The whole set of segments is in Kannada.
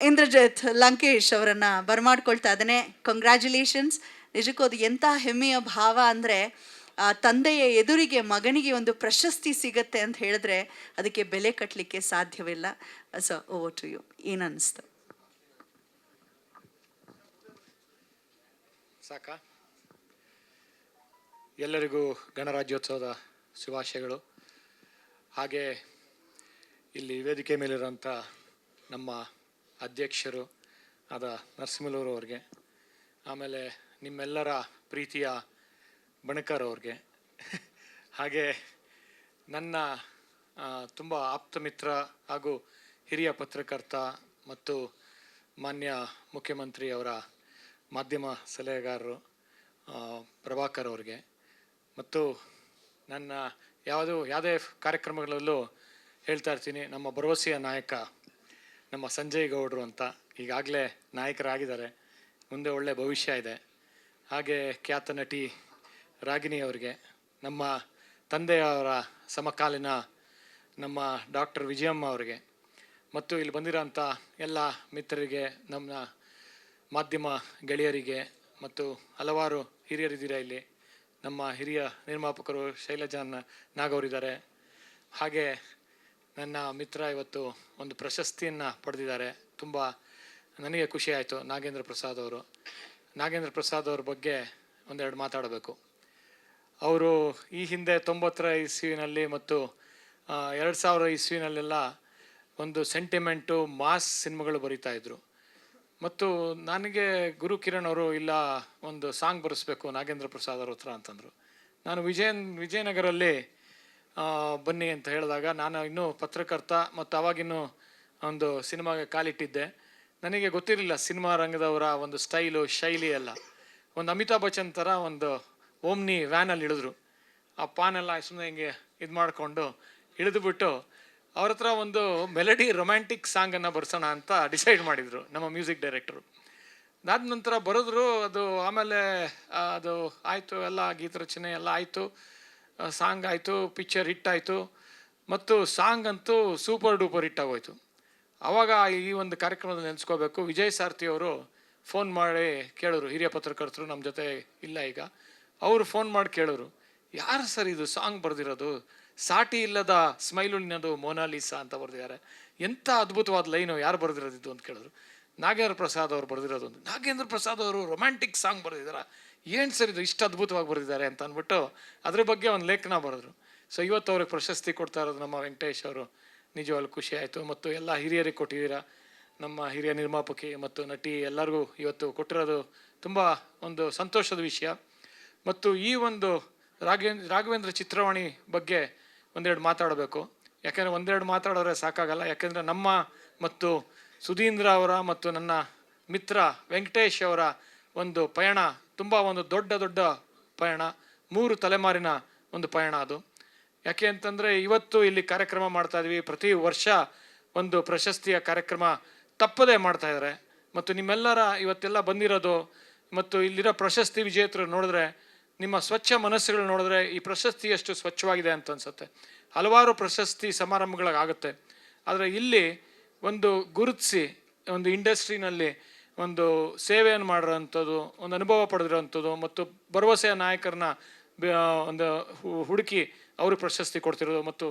ಇಂದ್ರಜಿತ್ ಲಂಕೇಶ್ ಅವರನ್ನ ಬರಮಾಡ್ಕೊಳ್ತಾ ಇದ್ದಾನೆ. ಕಂಗ್ರ್ಯಾಚುಲೇಷನ್ಸ್ ನಿಜಕ್ಕೂ ಅದು ಎಂಥ ಹೆಮ್ಮೆಯ ಭಾವ ಅಂದರೆ ತಂದೆಯ ಎದುರಿಗೆ ಮಗನಿಗೆ ಒಂದು ಪ್ರಶಸ್ತಿ ಸಿಗತ್ತೆ ಅಂತ ಹೇಳಿದ್ರೆ ಅದಕ್ಕೆ ಬೆಲೆ ಕಟ್ಟಲಿಕ್ಕೆ ಸಾಧ್ಯವಿಲ್ಲ. ಸೊ ಓವರ್ ಟು ಯು ಏನನ್ನಿಸ್ತು ಸಾಕಾ? ಎಲ್ಲರಿಗೂ ಗಣರಾಜ್ಯೋತ್ಸವದ ಶುಭಾಶಯಗಳು. ಹಾಗೆ ಇಲ್ಲಿ ವೇದಿಕೆ ಮೇಲಿರೋಂಥ ನಮ್ಮ ಅಧ್ಯಕ್ಷರು ಆದ ನರಸಿಂಹಲೂರು ಅವ್ರಿಗೆ, ಆಮೇಲೆ ನಿಮ್ಮೆಲ್ಲರ ಪ್ರೀತಿಯ ಬಣಕರ್ ಅವ್ರಿಗೆ. ಹಾಗೆ ನನ್ನ ತುಂಬ ಆಪ್ತ ಮಿತ್ರ ಹಾಗೂ ಹಿರಿಯ ಪತ್ರಕರ್ತ ಮತ್ತು ಮಾನ್ಯ ಮುಖ್ಯಮಂತ್ರಿ ಅವರ ಮಾಧ್ಯಮ ಸಲಹೆಗಾರರು ಪ್ರಭಾಕರ್ ಅವ್ರಿಗೆ. ಮತ್ತು ನನ್ನ ಯಾವುದು, ಯಾವುದೇ ಕಾರ್ಯಕ್ರಮಗಳಲ್ಲೂ ಹೇಳ್ತಾ ಇರ್ತೀನಿ, ನಮ್ಮ ಭರವಸೆಯ ನಾಯಕ ನಮ್ಮ ಸಂಜಯ್ ಗೌಡ್ರು ಅಂತ ಈಗಾಗಲೇ ನಾಯಕರಾಗಿದ್ದಾರೆ. ಮುಂದೆ ಒಳ್ಳೆ ಭವಿಷ್ಯ ಇದೆ. ಹಾಗೆ ಖ್ಯಾತ ನಟಿ ರಾಗಿಣಿ ಅವರಿಗೆ, ನಮ್ಮ ತಂದೆಯವರ ಸಮಕಾಲೀನ ನಮ್ಮ ಡಾಕ್ಟರ್ ವಿಜಯಮ್ಮ ಅವರಿಗೆ, ಮತ್ತು ಇಲ್ಲಿ ಬಂದಿರೋಂಥ ಎಲ್ಲ ಮಿತ್ರರಿಗೆ, ನಮ್ಮ ಮಾಧ್ಯಮ ಗೆಳೆಯರಿಗೆ, ಮತ್ತು ಹಲವಾರು ಹಿರಿಯರಿದ್ದೀರ ಇಲ್ಲಿ? ನಮ್ಮ ಹಿರಿಯ ನಿರ್ಮಾಪಕರು ಶೈಲಜಾನ್ ನಾಗವರಿದ್ದಾರೆ. ಹಾಗೆ ನನ್ನ ಮಿತ್ರ ಇವತ್ತು ಒಂದು ಪ್ರಶಸ್ತಿಯನ್ನು ಪಡೆದಿದ್ದಾರೆ. ತುಂಬ ನನಗೆ ಖುಷಿ ಆಯಿತು ನಾಗೇಂದ್ರ ಪ್ರಸಾದ್ ಅವರು. ನಾಗೇಂದ್ರ ಪ್ರಸಾದ್ ಅವ್ರ ಬಗ್ಗೆ ಒಂದೆರಡು ಮಾತಾಡಬೇಕು. ಅವರು ಈ ಹಿಂದೆ ತೊಂಬತ್ತರ ಇಸ್ವಿನಲ್ಲಿ ಮತ್ತು ಎರಡು ಸಾವಿರ ಇಸ್ವಿನಲ್ಲೆಲ್ಲ ಒಂದು ಸೆಂಟಿಮೆಂಟು ಮಾಸ್ ಸಿನಿಮಾಗಳು ಬರೀತಾ ಇದ್ರು. ಮತ್ತು ನನಗೆ ಗುರು ಕಿರಣ್ ಅವರು ಇಲ್ಲ ಒಂದು ಸಾಂಗ್ ಬರೆಸ್ಬೇಕು ನಾಗೇಂದ್ರ ಪ್ರಸಾದ್ ಅವ್ರ ಹತ್ರ ಅಂತಂದರು. ನಾನು ವಿಜಯನ್, ವಿಜಯನಗರಲ್ಲಿ ಬನ್ನಿ ಅಂತ ಹೇಳಿದಾಗ ನಾನು ಇನ್ನೂ ಪತ್ರಕರ್ತ ಮತ್ತು ಅವಾಗಿನ್ನೂ ಒಂದು ಸಿನಿಮಾಗೆ ಕಾಲಿಟ್ಟಿದ್ದೆ. ನನಗೆ ಗೊತ್ತಿರಲಿಲ್ಲ ಸಿನಿಮಾ ರಂಗದವರ ಒಂದು ಸ್ಟೈಲು, ಶೈಲಿ ಎಲ್ಲ. ಒಂದು ಅಮಿತಾಬ್ ಬಚ್ಚನ್ ಥರ ಒಂದು ಓಮ್ನಿ ವ್ಯಾನಲ್ಲಿ ಇಳಿದ್ರು. ಆ ಪಾನೆಲ್ಲ ಸುಮ್ಮನೆ ಹಿಂಗೆ ಇದು ಮಾಡಿಕೊಂಡು ಇಳಿದುಬಿಟ್ಟು ಅವ್ರ ಹತ್ರ ಒಂದು ಮೆಲಡಿ ರೊಮ್ಯಾಂಟಿಕ್ ಸಾಂಗನ್ನು ಬರ್ಸೋಣ ಅಂತ ಡಿಸೈಡ್ ಮಾಡಿದರು ನಮ್ಮ ಮ್ಯೂಸಿಕ್ ಡೈರೆಕ್ಟ್ರು. ಅದಾದ ನಂತರ ಬರೆದ್ರು ಅದು ಆಮೇಲೆ ಅದು ಆಯಿತು, ಎಲ್ಲ ಗೀತ ರಚನೆ ಎಲ್ಲ ಆಯಿತು. ಸಾಂಗ್ ಆಯಿತು ಪಿಕ್ಚರ್ ಹಿಟ್ ಆಯಿತು. ಮತ್ತು ಸಾಂಗ್ ಅಂತೂ ಸೂಪರ್ ಡೂಪರ್ ಹಿಟ್ ಆಗೋಯ್ತು. ಆವಾಗ ಈ ಒಂದು ಕಾರ್ಯಕ್ರಮದ ನೆನೆಸ್ಕೋಬೇಕು. ವಿಜಯ್ ಸಾರ್ಥಿಯವರು ಫೋನ್ ಮಾಡಿ ಕೇಳೋರು. ಹಿರಿಯ ಪತ್ರಕರ್ತರು ನಮ್ಮ ಜೊತೆ ಇಲ್ಲ ಈಗ. ಅವರು ಫೋನ್ ಮಾಡಿ ಕೇಳೋರು. ಯಾರು ಸರ್ ಇದು ಸಾಂಗ್ ಬರೆದಿರೋದು? ಸಾಟಿ ಇಲ್ಲದ ಸ್ಮೈಲು ನಿನ್ನದು ಮೋನಾಲಿಸಾ ಅಂತ ಬರೆದಿದ್ದಾರೆ. ಎಂಥ ಅದ್ಭುತವಾದ ಲೈನು ಯಾರು ಬರೆದಿರೋದಿದ್ದು ಅಂತ ಕೇಳಿದ್ರು ನಾಗೇಂದ್ರ ಪ್ರಸಾದ್ ಅವರು ಬರೆದಿರೋದೊಂದು ನಾಗೇಂದ್ರ ಪ್ರಸಾದ್ ಅವರು ರೊಮ್ಯಾಂಟಿಕ್ ಸಾಂಗ್ ಬರೆದಿದ್ದಾರೆ ಏನು ಸರ್ ಇದು ಇಷ್ಟು ಅದ್ಭುತವಾಗಿ ಬರೆದಿದ್ದಾರೆ ಅಂತ ಅಂದ್ಬಿಟ್ಟು ಅದ್ರ ಬಗ್ಗೆ ಒಂದು ಲೇಖನ ಬರೆದ್ರು. ಸೊ ಇವತ್ತು ಅವ್ರಿಗೆ ಪ್ರಶಸ್ತಿ ಕೊಡ್ತಾ ಇರೋದು ನಮ್ಮ ವೆಂಕಟೇಶ್ ಅವರು. ನಿಜವಾಗ್ಲೂ ಖುಷಿ ಆಯಿತು. ಮತ್ತು ಎಲ್ಲ ಹಿರಿಯರಿಗೆ ಕೊಟ್ಟಿದ್ದೀರಾ? ನಮ್ಮ ಹಿರಿಯ ನಿರ್ಮಾಪಕಿ ಮತ್ತು ನಟಿ ಎಲ್ಲರಿಗೂ ಇವತ್ತು ಕೊಟ್ಟಿರೋದು ತುಂಬ ಒಂದು ಸಂತೋಷದ ವಿಷಯ. ಮತ್ತು ಈ ಒಂದು ರಾಘವೇಂದ್ರ ರಾಘವೇಂದ್ರ ಚಿತ್ರವಾಣಿ ಬಗ್ಗೆ ಒಂದೆರಡು ಮಾತಾಡಬೇಕು. ಯಾಕೆಂದರೆ ಒಂದೆರಡು ಮಾತಾಡೋರೆ ಸಾಕಾಗಲ್ಲ. ಯಾಕೆಂದರೆ ನಮ್ಮ ಮತ್ತು ಸುಧೀಂದ್ರ ಅವರ ಮತ್ತು ನನ್ನ ಮಿತ್ರ ವೆಂಕಟೇಶ್ ಅವರ ಒಂದು ಪಯಣ, ತುಂಬ ಒಂದು ದೊಡ್ಡ ದೊಡ್ಡ ಪಯಣ, ಮೂರು ತಲೆಮಾರಿನ ಒಂದು ಪಯಣ ಅದು. ಯಾಕೆ ಅಂತಂದರೆ ಇವತ್ತು ಇಲ್ಲಿ ಕಾರ್ಯಕ್ರಮ ಮಾಡ್ತಾ ಇದ್ವಿ. ಪ್ರತಿ ವರ್ಷ ಒಂದು ಪ್ರಶಸ್ತಿಯ ಕಾರ್ಯಕ್ರಮ ತಪ್ಪದೇ ಮಾಡ್ತಾ ಇದ್ದಾರೆ ಮತ್ತು ನಿಮ್ಮೆಲ್ಲರ ಇವತ್ತೆಲ್ಲ ಬಂದಿರೋದು ಮತ್ತು ಇಲ್ಲಿರೋ ಪ್ರಶಸ್ತಿ ವಿಜೇತರು ನೋಡಿದ್ರೆ, ನಿಮ್ಮ ಸ್ವಚ್ಛ ಮನಸ್ಸುಗಳು ನೋಡಿದ್ರೆ ಈ ಪ್ರಶಸ್ತಿ ಎಷ್ಟು ಸ್ವಚ್ಛವಾಗಿದೆ ಅಂತ ಅನ್ಸುತ್ತೆ. ಹಲವಾರು ಪ್ರಶಸ್ತಿ ಸಮಾರಂಭಗಳಾಗುತ್ತೆ. ಆದರೆ ಇಲ್ಲಿ ಒಂದು ಗುರುತಿಸಿ, ಒಂದು ಇಂಡಸ್ಟ್ರಿನಲ್ಲಿ ಒಂದು ಸೇವೆಯನ್ನು ಮಾಡಿರೋಂಥದ್ದು, ಒಂದು ಅನುಭವ ಪಡೆದಿರೋಂಥದ್ದು ಮತ್ತು ಭರವಸೆಯ ನಾಯಕರನ್ನ ಒಂದು ಹುಡುಕಿ ಅವರು ಪ್ರಶಸ್ತಿ ಕೊಡ್ತಿರೋದು ಮತ್ತು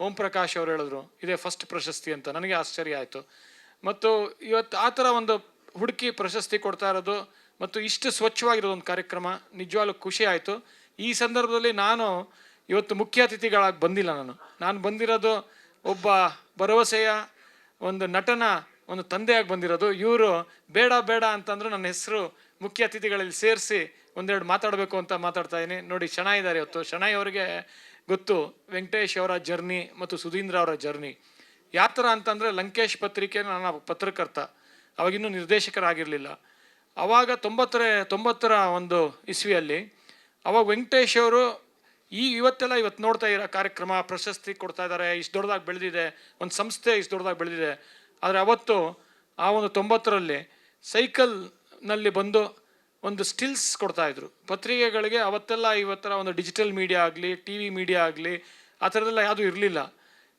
ಓಂ ಪ್ರಕಾಶ್ ಅವರು ಹೇಳಿದ್ರು, ಇದೇ ಫಸ್ಟ್ ಪ್ರಶಸ್ತಿ ಅಂತ. ನನಗೆ ಆಶ್ಚರ್ಯ ಆಯಿತು. ಮತ್ತು ಇವತ್ತು ಆ ಥರ ಒಂದು ಹುಡುಕಿ ಪ್ರಶಸ್ತಿ ಕೊಡ್ತಾ ಇರೋದು ಮತ್ತು ಇಷ್ಟು ಸ್ವಚ್ಛವಾಗಿರೋ ಒಂದು ಕಾರ್ಯಕ್ರಮ ನಿಜವಾಗ್ಲೂ ಖುಷಿ ಆಯಿತು. ಈ ಸಂದರ್ಭದಲ್ಲಿ ನಾನು ಇವತ್ತು ಮುಖ್ಯ ಅತಿಥಿಗಳಾಗಿ ಬಂದಿಲ್ಲ ನಾನು. ನಾನು ಬಂದಿರೋದು ಒಬ್ಬ ಭರವಸೆಯ ಒಂದು ನಟನ, ಒಂದು ತಂದೆಯಾಗಿ ಬಂದಿರೋದು. ಇವರು ಬೇಡ ಬೇಡ ಅಂತಂದ್ರು ನನ್ನ ಹೆಸರು ಮುಖ್ಯ ಅತಿಥಿಗಳಲ್ಲಿ ಸೇರಿಸಿ ಒಂದೆರಡು ಮಾತಾಡಬೇಕು ಅಂತ ಮಾತಾಡ್ತಾ ಇದ್ದೀನಿ ನೋಡಿ, ಶಣೈ ಇದ್ದಾರೆ ಇವತ್ತು. ಶಣೈ ಅವರಿಗೆ ಗೊತ್ತು, ವೆಂಕಟೇಶ್ ಅವರ ಜರ್ನಿ ಮತ್ತು ಸುಧೀಂದ್ರ ಅವರ ಜರ್ನಿ. ಯಾವ ಥರ ಅಂತಂದರೆ ಲಂಕೇಶ್ ಪತ್ರಿಕೆ ನನ್ನ ಪತ್ರಕರ್ತ. ಅವಾಗಿನ್ನೂ ನಿರ್ದೇಶಕರಾಗಿರಲಿಲ್ಲ. ಆವಾಗ ತೊಂಬತ್ತರ ತೊಂಬತ್ತರ ಒಂದು ಇಸ್ವಿಯಲ್ಲಿ ಅವಾಗ ವೆಂಕಟೇಶ್ ಅವರು ಈ ಇವತ್ತೆಲ್ಲ ಇವತ್ತು ನೋಡ್ತಾ ಇರೋ ಕಾರ್ಯಕ್ರಮ ಪ್ರಶಸ್ತಿ ಕೊಡ್ತಾ ಇದ್ದಾರೆ ಇಷ್ಟು ದೊಡ್ಡದಾಗಿ ಬೆಳೆದಿದೆ, ಒಂದು ಸಂಸ್ಥೆ ಇಷ್ಟು ದೊಡ್ಡದಾಗಿ ಬೆಳೆದಿದೆ. ಆದರೆ ಅವತ್ತು ಆ ಒಂದು ತೊಂಬತ್ತರಲ್ಲಿ ಸೈಕಲ್ನಲ್ಲಿ ಬಂದು ಒಂದು ಸ್ಟಿಲ್ಸ್ ಕೊಡ್ತಾ ಇದ್ರು. ಪತ್ರಿಕೆಗಳಿಗೆ ಅವತ್ತೆಲ್ಲ ಇವತ್ತರ ಒಂದು ಡಿಜಿಟಲ್ ಮೀಡಿಯಾ ಆಗಲಿ ಟಿ ವಿ ಮೀಡಿಯಾ ಆಗಲಿ, ಆ ಥರದ್ದೆಲ್ಲ ಯಾವುದೂ ಇರಲಿಲ್ಲ.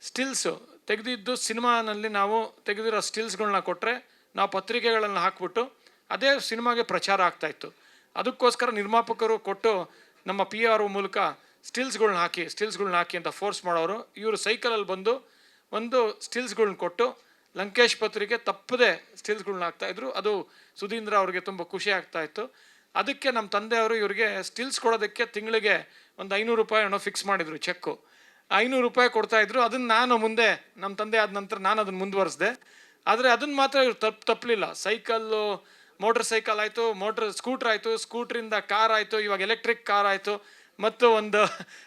ಸ್ಟಿಲ್ಸು ತೆಗೆದಿದ್ದು ಸಿನಿಮಾನಲ್ಲಿ ನಾವು ತೆಗೆದಿರೋ ಸ್ಟಿಲ್ಸ್ಗಳನ್ನ ಕೊಟ್ಟರೆ ನಾವು ಪತ್ರಿಕೆಗಳನ್ನು ಹಾಕ್ಬಿಟ್ಟು ಅದೇ ಸಿನಿಮಾಗೆ ಪ್ರಚಾರ ಆಗ್ತಾ ಇತ್ತು. ಅದಕ್ಕೋಸ್ಕರ ನಿರ್ಮಾಪಕರು ಕೊಟ್ಟು ನಮ್ಮ ಪಿ ಆರ್ ಮೂಲಕ ಸ್ಟಿಲ್ಸ್ಗಳ್ನ ಹಾಕಿ ಸ್ಟಿಲ್ಸ್ಗಳ್ನ ಹಾಕಿ ಅಂತ ಫೋರ್ಸ್ ಮಾಡೋರು, ಇವರು ಸೈಕಲಲ್ಲಿ ಬಂದು ಒಂದು ಸ್ಟಿಲ್ಸ್ಗಳ್ನ ಕೊಟ್ಟು ಲಂಕೇಶ್ ಪತ್ರಿಕೆ ತಪ್ಪದೆ ಸ್ಟಿಲ್ಸ್ಗಳ್ನ ಹಾಕ್ತಾ ಇದ್ರು. ಅದು ಸುಧೀಂದ್ರ ಅವ್ರಿಗೆ ತುಂಬ ಖುಷಿ ಆಗ್ತಾ ಇತ್ತು. ಅದಕ್ಕೆ ನಮ್ಮ ತಂದೆಯವರು ಇವರಿಗೆ ಸ್ಟಿಲ್ಸ್ ಕೊಡೋದಕ್ಕೆ ತಿಂಗಳಿಗೆ ಒಂದು ಐನೂರು ರೂಪಾಯಿ ಏನೋ ಫಿಕ್ಸ್ ಮಾಡಿದರು ಚೆಕ್ಕು. ಐನೂರು ರೂಪಾಯಿ ಕೊಡ್ತಾ ಇದ್ರು. ಅದನ್ನ ನಾನು ಮುಂದೆ ನಮ್ಮ ತಂದೆ ಆದ ನಂತರ ನಾನು ಅದನ್ನು ಮುಂದುವರಿಸಿದೆ. ಆದರೆ ಅದನ್ನು ಮಾತ್ರ ಇವ್ರು ತಪ್ಪು ತಪ್ಪಲಿಲ್ಲ ಸೈಕಲ್ಲು ಮೋಟ್ರ್ ಸೈಕಲ್ ಆಯಿತು ಮೋಟ್ರ್ ಸ್ಕೂಟ್ರ್ ಆಯಿತು ಸ್ಕೂಟ್ರಿಂದ ಕಾರ್ ಆಯಿತು, ಇವಾಗ ಎಲೆಕ್ಟ್ರಿಕ್ ಕಾರ್ ಆಯಿತು. ಮತ್ತು ಒಂದು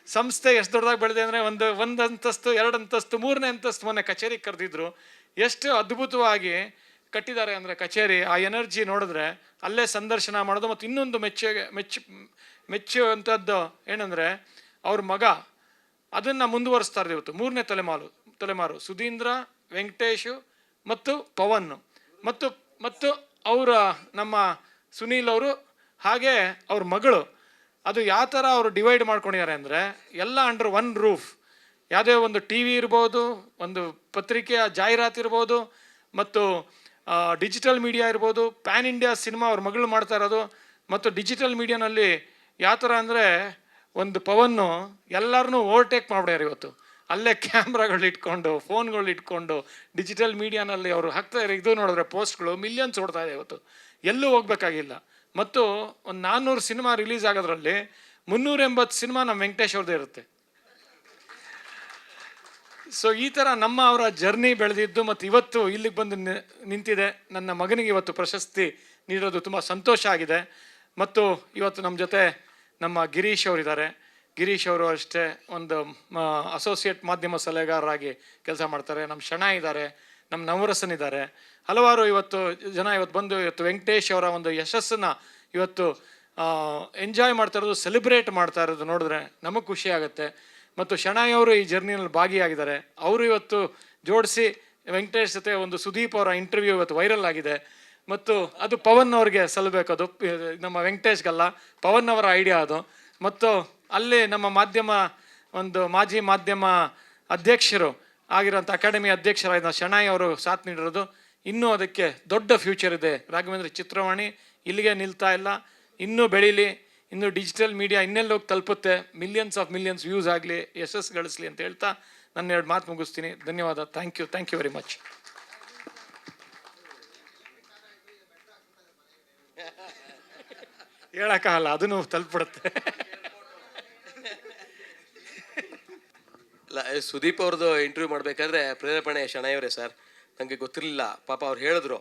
ಸಂಸ್ಥೆ ಎಷ್ಟು ದೊಡ್ಡದಾಗಿ ಬೆಳೆದಿದೆ ಅಂದರೆ ಒಂದು ಒಂದು ಅಂತಸ್ತು ಎರಡು ಅಂತಸ್ತು ಮೂರನೇ ಅಂತಸ್ತು ಮೊನ್ನೆ ಕಚೇರಿಗೆ ಕರೆದಿದ್ರು. ಎಷ್ಟು ಅದ್ಭುತವಾಗಿ ಕಟ್ಟಿದ್ದಾರೆ ಅಂದರೆ ಕಚೇರಿ, ಆ ಎನರ್ಜಿ ನೋಡಿದ್ರೆ ಅಲ್ಲೇ ಸಂದರ್ಶನ ಮಾಡೋದು ಮತ್ತು ಇನ್ನೊಂದು ಮೆಚ್ಚು ಮೆಚ್ಚು, ಮೆಚ್ಚುವಂಥದ್ದು ಏನಂದರೆ ಅವ್ರ ಮಗ ಅದನ್ನು ಮುಂದುವರಿಸ್ತಾರೆ ಇವತ್ತು. ಮೂರನೇ ತಲೆಮಾರು ತಲೆಮಾರು, ಸುಧೀಂದ್ರ, ವೆಂಕಟೇಶು ಮತ್ತು ಪವನ್. ಮತ್ತು ಮತ್ತು ಅವರ ನಮ್ಮ ಸುನೀಲ್ ಅವರು ಹಾಗೆ ಅವ್ರ ಮಗಳು ಅದು ಯಾವ ಥರ ಅವರು ಡಿವೈಡ್ ಮಾಡ್ಕೊಂಡಿದ್ದಾರೆ ಅಂದರೆ, ಎಲ್ಲ ಅಂಡರ್ ಒನ್ ರೂಫ್ ಯಾವುದೇ ಒಂದು ಟಿ ವಿ ಇರ್ಬೋದು, ಒಂದು ಪತ್ರಿಕೆಯ ಜಾಹೀರಾತು ಇರ್ಬೋದು, ಮತ್ತು ಡಿಜಿಟಲ್ ಮೀಡಿಯಾ ಇರ್ಬೋದು ಪ್ಯಾನ್ ಇಂಡಿಯಾ ಸಿನಿಮಾ ಅವ್ರ ಮಗಳು ಮಾಡ್ತಾ ಇರೋದು, ಮತ್ತು ಡಿಜಿಟಲ್ ಮೀಡಿಯಾನಲ್ಲಿ ಯಾವ ಥರ ಅಂದರೆ, ಒಂದು ಪವನ್ನು ಎಲ್ಲರನ್ನೂ ಓವರ್ಟೇಕ್ ಮಾಡ್ಬಿಡ್ಯಾರ ಇವತ್ತು. ಅಲ್ಲೇ ಕ್ಯಾಮ್ರಾಗಳು ಇಟ್ಕೊಂಡು ಫೋನ್ಗಳು ಇಟ್ಕೊಂಡು ಡಿಜಿಟಲ್ ಮೀಡಿಯಾನಲ್ಲಿ ಅವರು ಹಾಕ್ತಾ ಇರೋ ಇದು ನೋಡಿದ್ರೆ ಪೋಸ್ಟ್ಗಳು ಮಿಲಿಯನ್ಸ್ ಓಡ್ತಾ ಇದೆ ಇವತ್ತು. ಎಲ್ಲೂ ಹೋಗ್ಬೇಕಾಗಿಲ್ಲ. ಮತ್ತು ಒಂದು ನಾನ್ನೂರು ಸಿನಿಮಾ ರಿಲೀಸ್ ಆಗೋದ್ರಲ್ಲಿ ಮುನ್ನೂರ ಎಂಬತ್ತು ಸಿನಿಮಾ ನಮ್ಮ ವೆಂಕಟೇಶ್ ಅವ್ರದ್ದೇ ಇರುತ್ತೆ. ಸೊ ಈ ಥರ ನಮ್ಮ ಅವರ ಜರ್ನಿ ಬೆಳೆದಿದ್ದು ಮತ್ತು ಇವತ್ತು ಇಲ್ಲಿಗೆ ಬಂದು ನಿಂತಿದೆ. ನನ್ನ ಮಗನಿಗೆ ಇವತ್ತು ಪ್ರಶಸ್ತಿ ನೀಡೋದು ತುಂಬ ಸಂತೋಷ ಆಗಿದೆ. ಮತ್ತು ಇವತ್ತು ನಮ್ಮ ಜೊತೆ ನಮ್ಮ ಗಿರೀಶ್ ಅವರಿದ್ದಾರೆ. ಗಿರೀಶ್ ಅವರು ಅಷ್ಟೇ ಒಂದು ಅಸೋಸಿಯೇಟ್ ಮಾಧ್ಯಮ ಸಲಹೆಗಾರರಾಗಿ ಕೆಲಸ ಮಾಡ್ತಾರೆ. ನಮ್ಮ ಶಣ ಇದ್ದಾರೆ. ನಮ್ಮ ನವರಸನಿದ್ದಾರೆ. ಹಲವಾರು ಇವತ್ತು ಜನ ಇವತ್ತು ಬಂದು ಇವತ್ತು ವೆಂಕಟೇಶ್ ಅವರ ಒಂದು ಯಶಸ್ಸನ್ನು ಇವತ್ತು ಎಂಜಾಯ್ ಮಾಡ್ತಾ ಇರೋದು ಸೆಲೆಬ್ರೇಟ್ ಮಾಡ್ತಾ ಇರೋದು ನೋಡಿದ್ರೆ ನಮಗೆ ಖುಷಿ ಆಗುತ್ತೆ. ಮತ್ತು ಶಣಾಯಿ ಅವರು ಈ ಜರ್ನಿನಲ್ಲಿ ಭಾಗಿಯಾಗಿದ್ದಾರೆ. ಅವರು ಇವತ್ತು ಜೋಡಿಸಿ ವೆಂಕಟೇಶ್ ಜೊತೆ ಒಂದು ಸುದೀಪ್ ಅವರ ಇಂಟರ್ವ್ಯೂ ಇವತ್ತು ವೈರಲ್ ಆಗಿದೆ. ಮತ್ತು ಅದು ಪವನ್ ಅವ್ರಿಗೆ ಸಲ್ಲಬೇಕು ಅದು ನಮ್ಮ ವೆಂಕಟೇಶ್ಗಲ್ಲ, ಪವನ್ ಅವರ ಐಡಿಯಾ ಅದು. ಮತ್ತು ಅಲ್ಲಿ ನಮ್ಮ ಮಾಧ್ಯಮ, ಒಂದು ಮಾಜಿ ಮಾಧ್ಯಮ ಅಧ್ಯಕ್ಷರು ಆಗಿರೋಂಥ ಅಕಾಡೆಮಿ ಅಧ್ಯಕ್ಷರಾದ ಶಣಾಯಿ ಅವರು ಸಾಥ್ ನೀಡಿರೋದು. ಇನ್ನೂ ಅದಕ್ಕೆ ದೊಡ್ಡ ಫ್ಯೂಚರ್ ಇದೆ. ರಾಘವೇಂದ್ರ ಚಿತ್ರವಾಣಿ ಇಲ್ಲಿಗೆ ನಿಲ್ತಾ ಇಲ್ಲ. ಇನ್ನೂ ಬೆಳೀಲಿ, ಇನ್ನು ಡಿಜಿಟಲ್ ಮೀಡಿಯಾ ಇನ್ನೆಲ್ಲೋಗಿ ತಲುಪುತ್ತೆ ಮಿಲಿಯನ್ಸ್ ಆಫ್ ಮಿಲಿಯನ್ಸ್ ವ್ಯೂಸ್ ಆಗಲಿ, ಯಶಸ್ಸು ಗಳಿಸ್ಲಿ ಅಂತ ಹೇಳ್ತಾ ನನ್ನ ಎರಡು ಮಾತು ಮುಗಿಸ್ತೀನಿ. ಧನ್ಯವಾದ. Thank you thank you very much ಹೇಳೋಕ್ಕಾಗಲ್ಲ, ಅದನ್ನು ತಲುಪಿಡುತ್ತೆ ಇಲ್ಲ ಏ, ಸುದೀಪ್ ಅವ್ರದ್ದು ಇಂಟರ್ವ್ಯೂ ಮಾಡಬೇಕಾದ್ರೆ ಪ್ರೇರೇಪಣೆ ಶಣಯವರೇ ಸರ್ ನನಗೆ ಗೊತ್ತಿರಲಿಲ್ಲ. ಪಾಪ ಅವ್ರು ಹೇಳಿದ್ರು.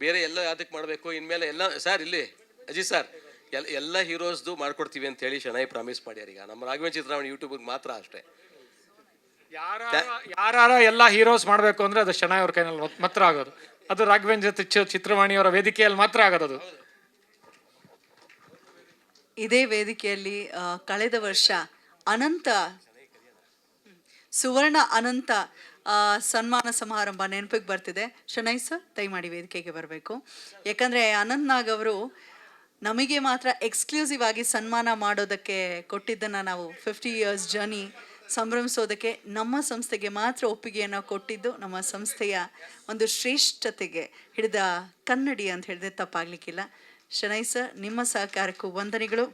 ಬೇರೆ ಎಲ್ಲ ಯಾವ್ದಕ್ಕೆ ಮಾಡಬೇಕು? ಇನ್ಮೇಲೆ ಎಲ್ಲ ಸರ್ ಇಲ್ಲಿ ಅಜಿತ್ ಸರ್ ಎಲ್ಲ ಎಲ್ಲ ಹೀರೋಸ್ದು ಮಾಡ್ಕೊಡ್ತೀವಿ ಅಂತ ಹೇಳಿ ಶಣೈ ಪ್ರಾಮಿಸ್ ಮಾಡ್ಯಾರ ಈಗ. ನಮ್ಮ ರಾಘವೇಂದ್ರ ಚಿತ್ರಾವಣಿ ಯೂಟ್ಯೂಬ್ಗೆ ಮಾತ್ರ ಅಷ್ಟೇ. ಯಾರ ಎಲ್ಲ ಹೀರೋಸ್ ಮಾಡಬೇಕು ಅಂದ್ರೆ ಅದು ಶನಾಯ್ ಅವ್ರ ಕೈನಲ್ಲಿ ಮಾತ್- ಮಾತ್ರ ಆಗೋದು. ಅದು ರಾಘವೇಂದ್ರ ಚಿತ್ರವಾಣಿಯವರ ವೇದಿಕೆಯಲ್ಲಿ ಮಾತ್ರ ಆಗೋದು ಅದು ಇದೇ ವೇದಿಕೆಯಲ್ಲಿ ಕಳೆದ ವರ್ಷ ಅನಂತ ಸುವರ್ಣ ಅನಂತ ಸನ್ಮಾನ ಸಮಾರಂಭ ನೆನಪಿಗೆ ಬರ್ತಿದೆ. ಶನೈ ಸರ್, ದಯಮಾಡಿ ವೇದಿಕೆಗೆ ಬರಬೇಕು. ಯಾಕಂದರೆ ಅನಂತ್ ನಾಗ್ ಅವರು ನಮಗೆ ಮಾತ್ರ ಎಕ್ಸ್ಕ್ಲೂಸಿವ್ ಆಗಿ ಸನ್ಮಾನ ಮಾಡೋದಕ್ಕೆ ಕೊಟ್ಟಿದ್ದನ್ನು ನಾವು ಫಿಫ್ಟಿ ಇಯರ್ಸ್ ಜರ್ನಿ ಸಂಭ್ರಮಿಸೋದಕ್ಕೆ ನಮ್ಮ ಸಂಸ್ಥೆಗೆ ಮಾತ್ರ ಒಪ್ಪಿಗೆಯನ್ನು ಕೊಟ್ಟಿದ್ದು ನಮ್ಮ ಸಂಸ್ಥೆಯ ಒಂದು ಶ್ರೇಷ್ಠತೆಗೆ ಹಿಡಿದ ಕನ್ನಡಿ ಅಂತ ಹೇಳಿದ್ರೆ ತಪ್ಪಾಗಲಿಕ್ಕಿಲ್ಲ. ಶನೈ ಸರ್, ನಿಮ್ಮ ಸಹಕಾರಕ್ಕೂ ವಂದನೆಗಳು.